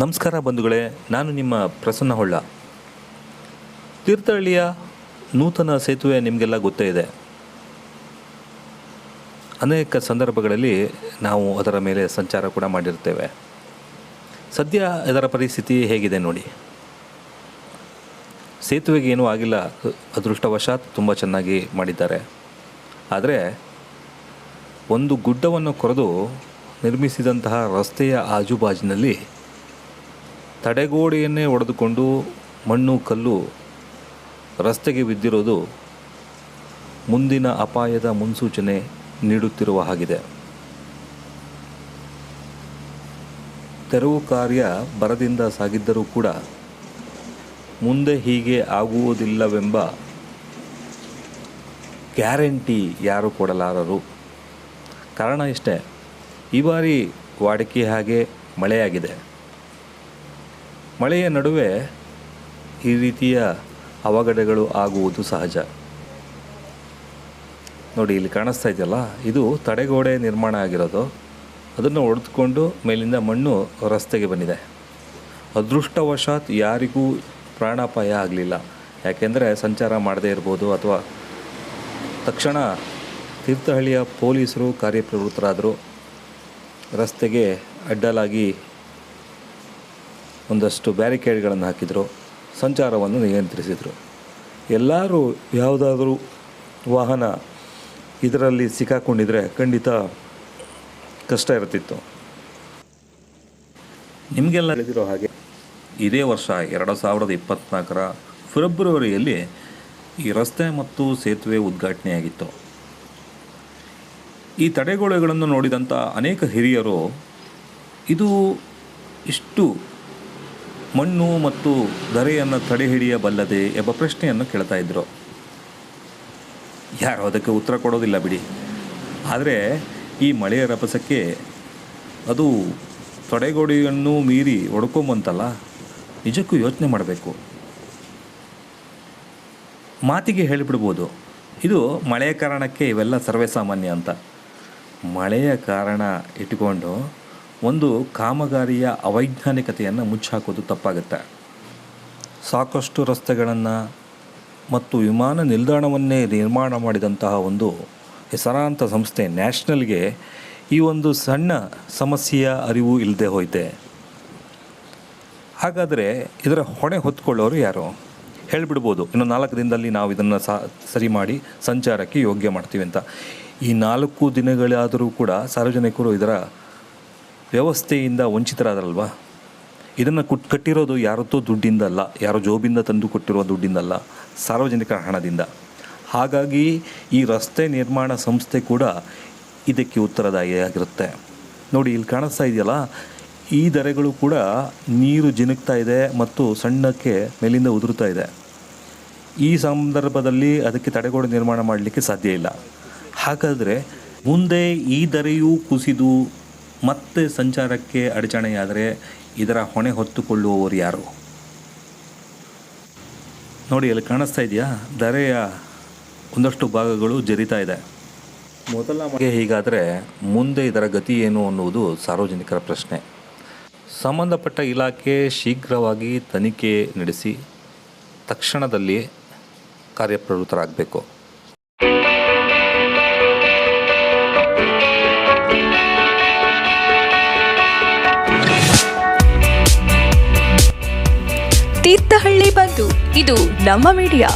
ನಮಸ್ಕಾರ ಬಂಧುಗಳೇ, ನಾನು ನಿಮ್ಮ ಪ್ರಸನ್ನ ಹೊಳ್ಳ ತೀರ್ಥಹಳ್ಳಿಯ ನೂತನ ಸೇತುವೆ ನಿಮಗೆಲ್ಲ ಗೊತ್ತೇ ಇದೆ. ಅನೇಕ ಸಂದರ್ಭಗಳಲ್ಲಿ ನಾವು ಅದರ ಮೇಲೆ ಸಂಚಾರ ಕೂಡ ಮಾಡಿರ್ತೇವೆ. ಸದ್ಯ ಅದರ ಪರಿಸ್ಥಿತಿ ಹೇಗಿದೆ ನೋಡಿ. ಸೇತುವೆಗೆ ಏನೂ ಆಗಿಲ್ಲ, ಅದೃಷ್ಟವಶಾತ್ ತುಂಬ ಚೆನ್ನಾಗಿ ಮಾಡಿದ್ದಾರೆ. ಆದರೆ, ಒಂದು ಗುಡ್ಡವನ್ನು ಕೊರೆದು ನಿರ್ಮಿಸಿದಂತಹ ರಸ್ತೆಯ ಆಜುಬಾಜಿನಲ್ಲಿ ತಡೆಗೋಡೆಯನ್ನೇ ಒಡೆದುಕೊಂಡು ಮಣ್ಣು ಕಲ್ಲು ರಸ್ತೆಗೆ ಬಿದ್ದಿರೋದು ಮುಂದಿನ ಅಪಾಯದ ಮುನ್ಸೂಚನೆ ನೀಡುತ್ತಿರುವ ಹಾಗಿದೆ. ತೆರವು ಕಾರ್ಯ ಬರದಿಂದ ಸಾಗಿದ್ದರೂ ಕೂಡ ಮುಂದೆ ಹೀಗೆ ಆಗುವುದಿಲ್ಲವೆಂಬ ಗ್ಯಾರಂಟಿ ಯಾರು ಕೊಡಲಾರರು? ಕಾರಣ ಇಷ್ಟೇ. ಈ ಬಾರಿ ವಾಡಿಕೆ ಹಾಗೆ ಮಳೆಯಾಗಿದೆ. ಮಳೆಯ ನಡುವೆ ಈ ರೀತಿಯ ಅವಘಡಗಳು ಆಗುವುದು ಸಹಜ. ನೋಡಿ, ಇಲ್ಲಿ ಕಾಣಿಸ್ತಾ ಇದೆಯಲ್ಲ, ಇದು ತಡೆಗೋಡೆ ನಿರ್ಮಾಣ ಆಗಿರೋದು. ಅದನ್ನು ಒಡೆದುಕೊಂಡು ಮೇಲಿಂದ ಮಣ್ಣು ರಸ್ತೆಗೆ ಬಂದಿದೆ. ಅದೃಷ್ಟವಶಾತ್ ಯಾರಿಗೂ ಪ್ರಾಣಾಪಾಯ ಆಗಲಿಲ್ಲ. ಯಾಕೆಂದರೆ ಸಂಚಾರ ಮಾಡದೇ ಇರ್ಬೋದು ಅಥವಾ ತಕ್ಷಣ ತೀರ್ಥಹಳ್ಳಿಯ ಪೊಲೀಸರು ಕಾರ್ಯಪ್ರವೃತ್ತರಾದರು ರಸ್ತೆಗೆ ಅಡ್ಡಲಾಗಿ ಒಂದಷ್ಟು ಬ್ಯಾರಿಕೇಡ್ಗಳನ್ನು ಹಾಕಿದರು, ಸಂಚಾರವನ್ನು ನಿಯಂತ್ರಿಸಿದರು. ಎಲ್ಲರೂ ಯಾವುದಾದ್ರೂ ವಾಹನ ಇದರಲ್ಲಿ ಸಿಕ್ಕಾಕೊಂಡಿದ್ರೆ ಖಂಡಿತ ಕಷ್ಟ ಇರ್ತಿತ್ತು. ನಿಮಗೆಲ್ಲ ತಿಳಿದಿರೋ ಹಾಗೆ ಇದೇ ವರ್ಷ ಎರಡು ಸಾವಿರದ ಇಪ್ಪತ್ತ್ನಾಲ್ಕರ ಫೆಬ್ರವರಿಯಲ್ಲಿ ಈ ರಸ್ತೆ ಮತ್ತು ಸೇತುವೆ ಉದ್ಘಾಟನೆಯಾಗಿತ್ತು. ಈ ತಡೆಗೋಡೆಗಳನ್ನು ನೋಡಿದಂಥ ಅನೇಕ ಹಿರಿಯರು, ಇದು ಇಷ್ಟು ಮಣ್ಣು ಮತ್ತು ಧರೆಯನ್ನು ತಡೆ ಹಿಡಿಯಬಲ್ಲದೆ ಎಂಬ ಪ್ರಶ್ನೆಯನ್ನು ಕೇಳ್ತಾ ಇದ್ದರು ಯಾರು ಅದಕ್ಕೆ ಉತ್ತರ ಕೊಡೋದಿಲ್ಲ ಬಿಡಿ. ಆದರೆ ಈ ಮಳೆಯ ರಭಸಕ್ಕೆ ಅದು ತಡೆಗೋಡೆಯನ್ನು ಮೀರಿ ಒಡ್ಕೊಂಬಂತಲ್ಲ ನಿಜಕ್ಕೂ ಯೋಚನೆ ಮಾಡಬೇಕು. ಮಾತಿಗೆ ಹೇಳಿಬಿಡ್ಬೋದು, ಇದು ಮಳೆಯ ಕಾರಣಕ್ಕೆ ಇವೆಲ್ಲ ಸರ್ವೇಸಾಮಾನ್ಯ ಅಂತ. ಮಳೆಯ ಕಾರಣ ಇಟ್ಕೊಂಡು ಒಂದು ಕಾಮಗಾರಿಯ ಅವೈಜ್ಞಾನಿಕತೆಯನ್ನು ಮುಚ್ಚಾಕೋದು ತಪ್ಪಾಗುತ್ತೆ. ಸಾಕಷ್ಟು ರಸ್ತೆಗಳನ್ನು ಮತ್ತು ವಿಮಾನ ನಿಲ್ದಾಣವನ್ನೇ ನಿರ್ಮಾಣ ಮಾಡಿದಂತಹ ಒಂದು ಹೆಸರಾಂತ ಸಂಸ್ಥೆ ನ್ಯಾಷನಲ್ಗೆ ಈ ಒಂದು ಸಣ್ಣ ಸಮಸ್ಯೆಯ ಅರಿವು ಇಲ್ಲದೆ ಹೋಯ್ತೆ. ಹಾಗಾದರೆ ಇದರ ಹೊಣೆ ಹೊತ್ಕೊಳ್ಳೋರು ಯಾರು? ಹೇಳಿಬಿಡ್ಬೋದು. ಇನ್ನು ನಾಲ್ಕು ದಿನದಲ್ಲಿ ನಾವು ಇದನ್ನು ಸರಿ ಮಾಡಿ ಸಂಚಾರಕ್ಕೆ ಯೋಗ್ಯ ಮಾಡ್ತೀವಿ ಅಂತ. ಈ ನಾಲ್ಕು ದಿನಗಳಾದರೂ ಕೂಡ ಸಾರ್ವಜನಿಕರು ಇದರ ವ್ಯವಸ್ಥೆಯಿಂದ ವಂಚಿತರಾದರಲ್ವಾ? ಇದನ್ನು ಕುಟ್ ಕಟ್ಟಿರೋದು ಯಾರತ್ತೋ ದುಡ್ಡಿಂದಲ್ಲ ಯಾರೋ ಜೋಬಿಂದ ತಂದು ಕೊಟ್ಟಿರುವ ದುಡ್ಡಿಂದಲ್ಲ ಸಾರ್ವಜನಿಕ ಹಣದಿಂದ. ಹಾಗಾಗಿ ಈ ರಸ್ತೆ ನಿರ್ಮಾಣ ಸಂಸ್ಥೆ ಕೂಡ ಇದಕ್ಕೆ ಉತ್ತರದಾಯಿಯಾಗಿರುತ್ತೆ. ನೋಡಿ, ಇಲ್ಲಿ ಕಾಣಿಸ್ತಾ ಇದೆಯಲ್ಲ, ಈ ದರೆಗಳು ಕೂಡ ನೀರು ಜಿನುಗ್ತಾ ಇದೆ ಮತ್ತು ಸಣ್ಣಕ್ಕೆ ಮೇಲಿಂದ ಉದುರುತ್ತಾ ಇದೆ. ಈ ಸಂದರ್ಭದಲ್ಲಿ ಅದಕ್ಕೆ ತಡೆಗೋಡೆ ನಿರ್ಮಾಣ ಮಾಡಲಿಕ್ಕೆ ಸಾಧ್ಯ ಇಲ್ಲ. ಹಾಗಾದರೆ ಮುಂದೆ ಈ ದರೆಯೂ ಕುಸಿದು ಮತ್ತೆ ಸಂಚಾರಕ್ಕೆ ಅಡಚಣೆಯಾದರೆ ಇದರ ಹೊಣೆ ಹೊತ್ತುಕೊಳ್ಳುವವರು ಯಾರು? ನೋಡಿ, ಅಲ್ಲಿ ಕಾಣಿಸ್ತಾ ಇದೆಯಾ? ಧರೆಯ ಒಂದಷ್ಟು ಭಾಗಗಳು ಜರಿತಾ ಇದೆ. ಮೊದಲ ಮಗೆ ಹೀಗಾದರೆ ಮುಂದೆ ಇದರ ಗತಿ ಏನು ಅನ್ನುವುದು ಸಾರ್ವಜನಿಕರ ಪ್ರಶ್ನೆ. ಸಂಬಂಧಪಟ್ಟ ಇಲಾಖೆ ಶೀಘ್ರವಾಗಿ ತನಿಖೆ ನಡೆಸಿ ತಕ್ಷಣದಲ್ಲಿ ಕಾರ್ಯಪ್ರವೃತ್ತರಾಗಬೇಕು. ತೀರ್ಥಹಳ್ಳಿ ಬಂದು. ಇದು ನಮ್ಮ ಮೀಡಿಯಾ